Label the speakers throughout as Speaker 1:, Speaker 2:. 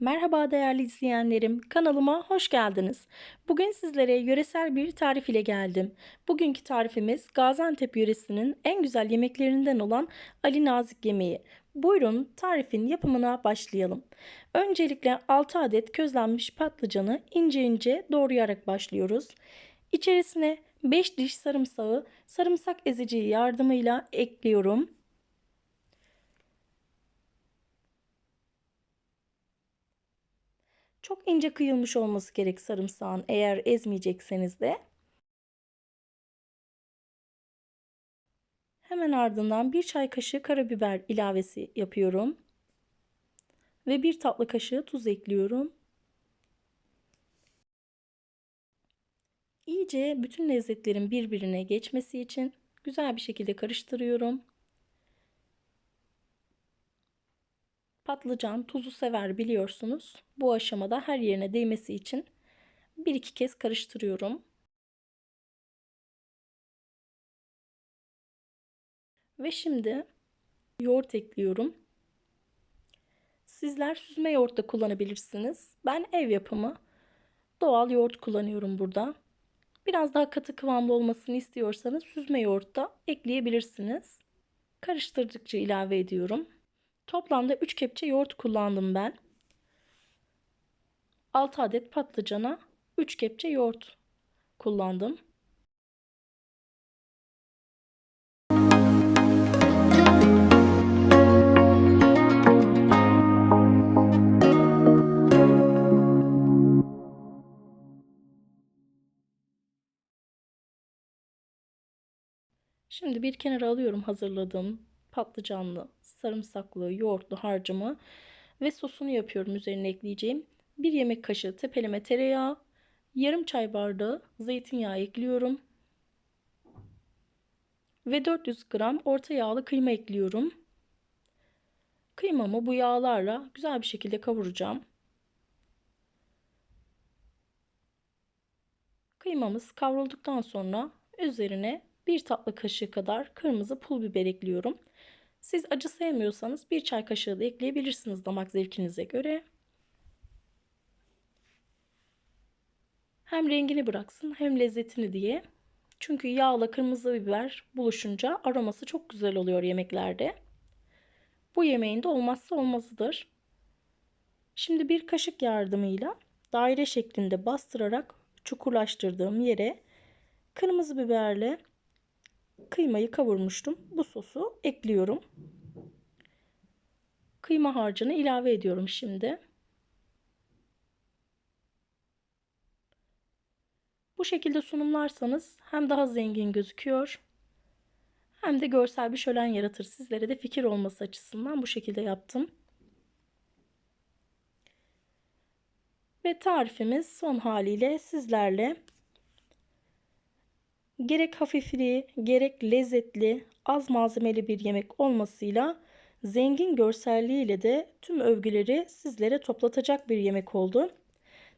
Speaker 1: Merhaba değerli izleyenlerim, kanalıma hoş geldiniz. Bugün sizlere yöresel bir tarif ile geldim. Bugünkü tarifimiz Gaziantep yöresinin en güzel yemeklerinden olan Ali Nazik yemeği. Buyurun tarifin yapımına başlayalım. Öncelikle 6 adet közlenmiş patlıcanı ince ince doğrayarak başlıyoruz. İçerisine 5 diş sarımsağı sarımsak ezici yardımıyla ekliyorum. Çok ince kıyılmış olması gerek sarımsağın eğer ezmeyecekseniz de. Hemen ardından bir çay kaşığı karabiber ilavesi yapıyorum. Ve bir tatlı kaşığı tuz ekliyorum. İyice bütün lezzetlerin birbirine geçmesi için güzel bir şekilde karıştırıyorum. Patlıcan tuzu sever biliyorsunuz. Bu aşamada her yerine değmesi için bir iki kez karıştırıyorum. Ve şimdi yoğurt ekliyorum. Sizler süzme yoğurt da kullanabilirsiniz. Ben ev yapımı doğal yoğurt kullanıyorum burada. Biraz daha katı kıvamlı olmasını istiyorsanız süzme yoğurt da ekleyebilirsiniz. Karıştırdıkça ilave ediyorum. Toplamda 3 kepçe yoğurt kullandım ben. 6 adet patlıcana 3 kepçe yoğurt kullandım. Şimdi bir kenara alıyorum hazırladığım patlıcanlı, sarımsaklı, yoğurtlu harcımı ve sosunu yapıyorum üzerine ekleyeceğim. 1 yemek kaşığı tepeleme tereyağı, yarım çay bardağı zeytinyağı ekliyorum. Ve 400 gram orta yağlı kıyma ekliyorum. Kıymamı bu yağlarla güzel bir şekilde kavuracağım. Kıymamız kavrulduktan sonra üzerine bir tatlı kaşığı kadar kırmızı pul biber ekliyorum. Siz acı sevmiyorsanız bir çay kaşığı da ekleyebilirsiniz damak zevkinize göre. Hem rengini bıraksın hem lezzetini diye. Çünkü yağla kırmızı biber buluşunca aroması çok güzel oluyor yemeklerde. Bu yemeğin de olmazsa olmazıdır. Şimdi bir kaşık yardımıyla daire şeklinde bastırarak çukurlaştırdığım yere kırmızı biberle kıymayı kavurmuştum. Bu sosu ekliyorum. Kıyma harcını ilave ediyorum şimdi. Bu şekilde sunumlarsanız hem daha zengin gözüküyor hem de görsel bir şölen yaratır. Sizlere de fikir olması açısından bu şekilde yaptım. Ve tarifimiz son haliyle sizlerle gerek hafifliği gerek lezzetli az malzemeli bir yemek olmasıyla zengin görselliğiyle de tüm övgüleri sizlere toplatacak bir yemek oldu.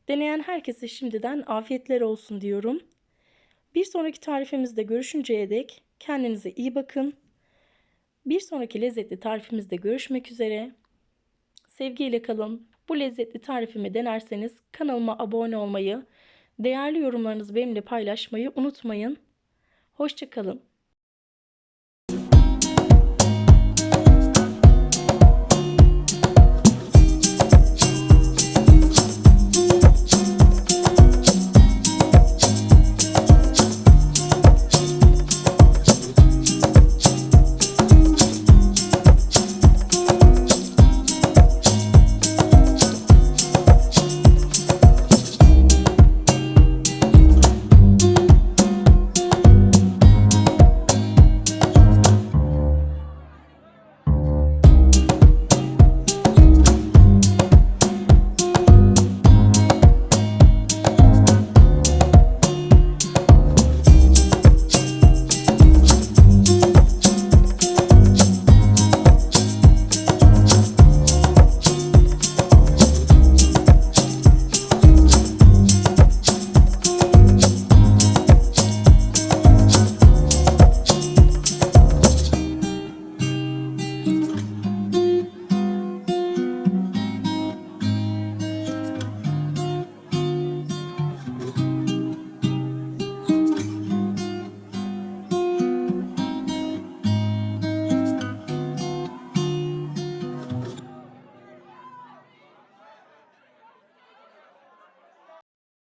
Speaker 1: Deneyen herkese şimdiden afiyetler olsun diyorum. Bir sonraki tarifimizde görüşünceye dek kendinize iyi bakın. Bir sonraki lezzetli tarifimizde görüşmek üzere. Sevgiyle kalın. Bu lezzetli tarifimi denerseniz kanalıma abone olmayı, değerli yorumlarınızı benimle paylaşmayı unutmayın. Hoşçakalın.